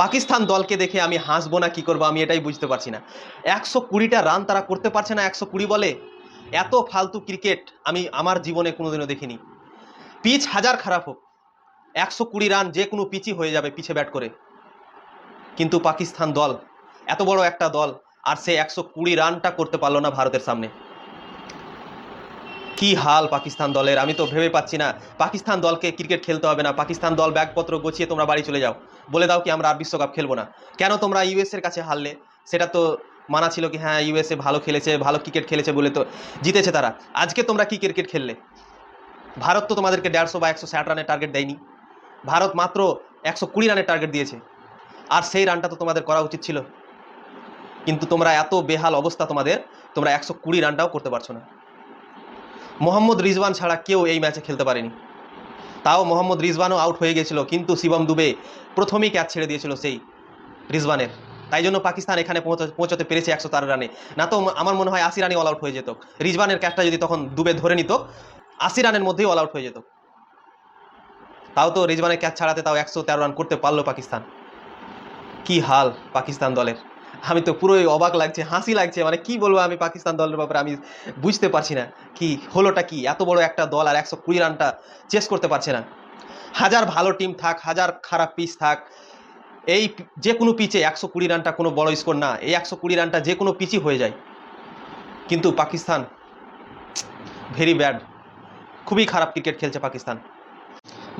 পাকিস্তান দলকে দেখে আমি হাসবো না, কি করব, আমি এটাই বুঝতে পারছি না। একশো কুড়িটা রান তারা করতে পারছে না, একশো কুড়ি বলে। এত ফালতু ক্রিকেট আমি আমার জীবনে কোনোদিনও দেখিনি। পিচ হাজার খারাপ হোক, একশো কুড়ি রান যে কোনো পিচই হয়ে যাবে পিছে ব্যাট করে। কিন্তু পাকিস্তান দল, এত বড় একটা দল, আর সে একশো কুড়ি রানটা করতে পারল না ভারতের সামনে। কি হাল পাকিস্তান দলের? আমি তো ভেবে পাচ্ছি না। পাকিস্তান দলকে ক্রিকেট খেলতে হবে না। পাকিস্তান দল ব্যাগপত্র গোছিয়ে তোমরা বাড়ি চলে যাও। বলে দাও কি আমরা আর বিশ্বকাপ খেলব না। কেন তোমরা ইউএস এর কাছে হারলে? সেটা তো মানা ছিল কি হ্যাঁ ইউএসএ ভালো খেলেছে, ভালো ক্রিকেট খেলেছে বলে তো জিতেছে তারা। আজকে তোমরা কি ক্রিকেট খেললে? ভারত তো তোমাদেরকে দেড়শো বা একশো ষাট রানের টার্গেট দেয়নি। ভারত মাত্র একশো কুড়ি রানের টার্গেট দিয়েছে। আর সেই রানটা তো তোমাদের করা উচিত ছিল। কিন্তু তোমরা এত বেহাল অবস্থা তোমাদের, তোমরা একশো কুড়ি রানটাও করতে পারছ না। মোহাম্মদ রিজওয়ান ছাড়া কেউ এই ম্যাচে খেলতে পারেনি। তাও মোহাম্মদ রিজওয়ানও আউট হয়ে গেছিল, কিন্তু শিবম দুবে প্রথমেই ক্যাচ ছেড়ে দিয়েছিল সেই রিজওয়ানের। তাই জন্য পাকিস্তান এখানে পৌঁছা- পৌঁছাতে পেরেছে একশো তেরো রানে। না তো আমার মনে হয় আশি রানে অল আউট হয়ে যেত। রিজওয়ানের ক্যাচটা যদি তখন দুবে ধরে নিত, আশি রানের মধ্যেই অল আউট হয়ে যেত। তাও তো রিজওয়ানের ক্যাচ ছাড়াতে তাও একশো তেরো রান করতে পারল পাকিস্তান। কি হাল পাকিস্তান দলের। আমি তো পুরোই অবাক লাগছে, হাসি লাগছে মানে কি বলব আমি পাকিস্তান দলের ব্যাপারে আমি বুঝতে পারছি না। কি, হলোটা কি? এত বড় একটা দল আর একশো কুড়ি রানটা চেস করতে পারছে না। হাজার ভালো টিম থাক, হাজার খারাপ পিচ থাক, এই যে কোনো পিচে একশো কুড়ি রানটা কোনো বড় স্কোর না, এই একশো কুড়ি রানটা যে কোনো পিচই হয়ে যায়। কিন্তু পাকিস্তান ভেরি ব্যাড খুবই খারাপ ক্রিকেট খেলছে পাকিস্তান।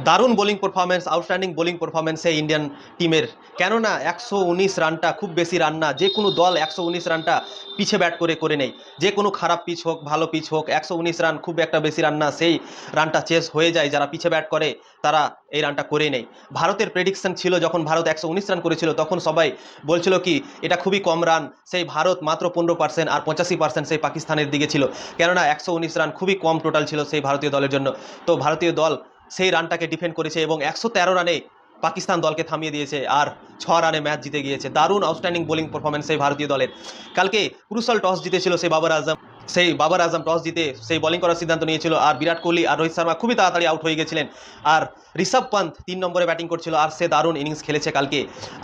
দারুণ বোলিং পারফরমেন্স আউটস্ট্যান্ডিং বোলিং পারফরমেন্সে ইন্ডিয়ান টিমের কেননা একশো উনিশ রানটা, খুব বেশি রান না, যে কোনো দল একশো উনিশ রানটা পিছে ব্যাট করে করে নেই যে কোনো খারাপ পিচ হোক, ভালো পিচ হোক, একশো উনিশ রান, খুব একটা বেশি রান না, সেই রানটা চেস হয়ে যায়। যারা পিছে ব্যাট করে, তারা এই রানটা করে নেই ভারতের প্রেডিকশন ছিল, যখন ভারত একশো উনিশ রান করেছিল, তখন সবাই বলছিল কি, এটা খুবই কম রান। সেই ভারত মাত্র পনেরো পার্সেন্ট আর পঁচাশি পার্সেন্ট সেই পাকিস্তানের দিকে ছিল। কেননা একশো উনিশ রান খুবই কম টোটাল ছিল সেই ভারতীয় দলের জন্য। তো ভারতীয় দল সেই রানটাকে ডিফেন্ড করেছে এবং একশো তেরো রানে পাকিস্তান দলকে থামিয়ে দিয়েছে আর ছ রানে ম্যাচ জিতে গিয়েছে। দারুণ আউটস্ট্যান্ডিং বোলিং পারফরমেন্স সেই ভারতীয় দলের। কালকে ক্রুশাল টস জিতেছিল সেই বাবর আজম। সেই বাবর আজম টস জিতে সেই বোলিং করার সিদ্ধান্ত নিয়েছিল আর বিরাট কোহলি আর রোহিত শর্মা খুবই তাড়াতাড়ি আউট হয়ে গেছিলেন। আর ঋষভ পন্থ তিন নম্বরে ব্যাটিং করছিল আর সে দারুণ ইনিংস খেলেছে কালকে।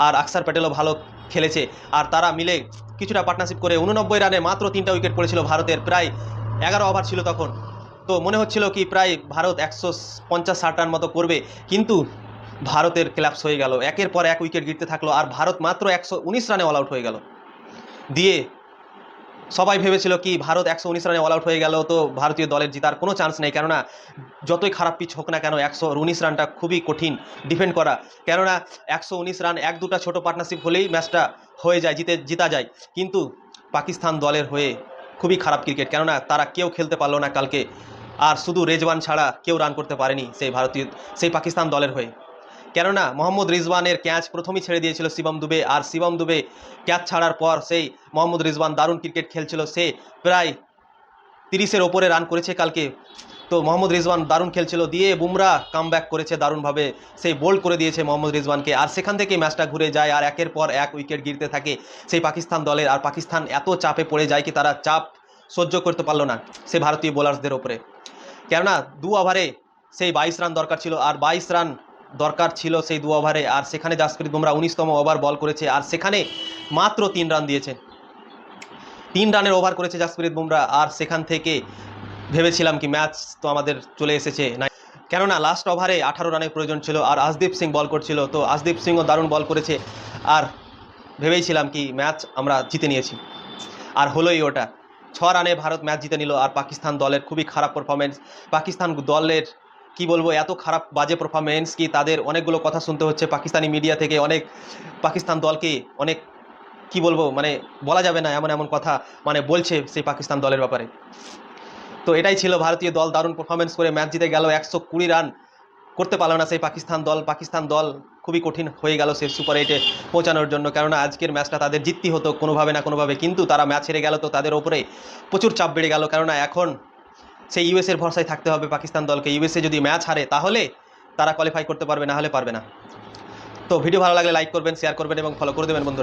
আর আকসার প্যাটেলও ভালো খেলেছে। আর তারা মিলে কিছুটা পার্টনারশিপ করে উননব্বই রানে মাত্র তিনটা উইকেট পড়েছিল ভারতের। প্রায় এগারো ওভার ছিল তখন। তো মনে হচ্ছিল কি প্রায় ভারত একশো পঞ্চাশ ষাট রান মতো করবে, কিন্তু ভারতের ক্লাপস হয়ে গেল। একের পর এক উইকেট গিরতে থাকল, আর ভারত মাত্র একশো উনিশ রানে অল আউট হয়ে গেল। দিয়ে সবাই ভেবেছিল কি ভারত একশো উনিশ রানে অল আউট হয়ে গেল, তো ভারতীয় দলের জিতার কোনো চান্স নেই। কেননা যতই খারাপ পিচ হোক না কেন, একশো উনিশ রানটা খুবই কঠিন ডিফেন্ড করা। কেননা একশো উনিশ রান এক দুটা ছোট পার্টনারশিপ হলেই ম্যাচটা হয়ে যায়, জিতে, জিতা যায়। কিন্তু পাকিস্তান দলের হয়ে খুবই খারাপ ক্রিকেট। কেননা তারা কেউ খেলতে পারল না কালকে। আর শুধু রেজওয়ান ছাড়া কেউ রান করতে পারেনি সেই ভারতীয়, সেই পাকিস্তান দলের হয়ে। কেননা মোহাম্মদ রিজওয়ানের ক্যাচ প্রথমেই ছেড়ে দিয়েছিল শিবম দুবে। আর শিবম দুবে ক্যাচ ছাড়ার পর সেই মোহাম্মদ রিজওয়ান দারুণ ক্রিকেট খেলছিল। সে প্রায় তিরিশের ওপরে রান করেছে কালকে। তো মোহাম্মদ রিজওয়ান দারুণ খেলছিল, দিয়ে বুমরা কাম করেছে দারুণভাবে। সেই বোল্ড করে দিয়েছে মোহাম্মদ রিজওয়ানকে। আর সেখান থেকে ম্যাচটা ঘুরে যায়, আর একের পর এক উইকেট গিরতে থাকে সেই পাকিস্তান দলের। আর পাকিস্তান এত চাপে পড়ে যায় কি তারা চাপ সহ্য করতে পারল না সেই ভারতীয় বোলার্সদের ওপরে। কেননা দু ওভারে সেই বাইশ রান দরকার ছিল, আর বাইশ রান দরকার ছিল সেই দু ওভারে আর সেখানে জাসপ্রীত বুমরা উনিশতম ওভার বল করেছে, আর সেখানে মাত্র তিন রান দিয়েছে। তিন রানের ওভার করেছে জাসপ্রীত বুমরা, আর সেখান থেকে ভেবেছিলাম কি ম্যাচ তো আমাদের চলে এসেছে। না কেননা লাস্ট ওভারে আঠারো রানের প্রয়োজন ছিল আর আশদীপ সিং বল করছিল, তো আশদীপ সিংও দারুণ বল করেছে আর ভেবেছিলাম কি ম্যাচ আমরা জিতে নিয়েছি। আর হলোই ওটা। ছ রানে ভারত ম্যাচ জিতে নিল আর পাকিস্তান দলের খুবই খারাপ পারফরমেন্স পাকিস্তান দলের, কি বলব, এত খারাপ বাজে পারফরমেন্স কি তাদের অনেকগুলো কথা শুনতে হচ্ছে। পাকিস্তানি মিডিয়া থেকে অনেক, পাকিস্তান দলকে অনেক, কি বলব মানে বলা যাবে না এমন এমন কথা মানে বলছে সেই পাকিস্তান দলের ব্যাপারে। তো এটাই ছিল ভারতীয় দল, দারুণ পারফরমেন্স করে ম্যাচ জিতে গেল একশো কুড়ি রান করতে পারল না সেই পাকিস্তান দল। পাকিস্তান দল খুবই কঠিন হয়ে গেল সেই সুপার এইটে পৌঁছানোর জন্য। কেননা আজকের ম্যাচটা তাদের জিততে হতো কোনোভাবে না কোনোভাবে। কিন্তু তারা ম্যাচ হেরে গেল তো তাদের ওপরে প্রচুর চাপ বেড়ে গেল। কেননা এখন সেই ইউএসের ভরসায় থাকতে হবে পাকিস্তান দলকে। ইউএসএ যদি ম্যাচ হারে তাহলে তারা কোয়ালিফাই করতে পারবে, না হলে পারবে না। তো ভিডিও ভালো লাগলে লাইক করবেন শেয়ার করবেন এবং ফলো করে দেবেন বন্ধু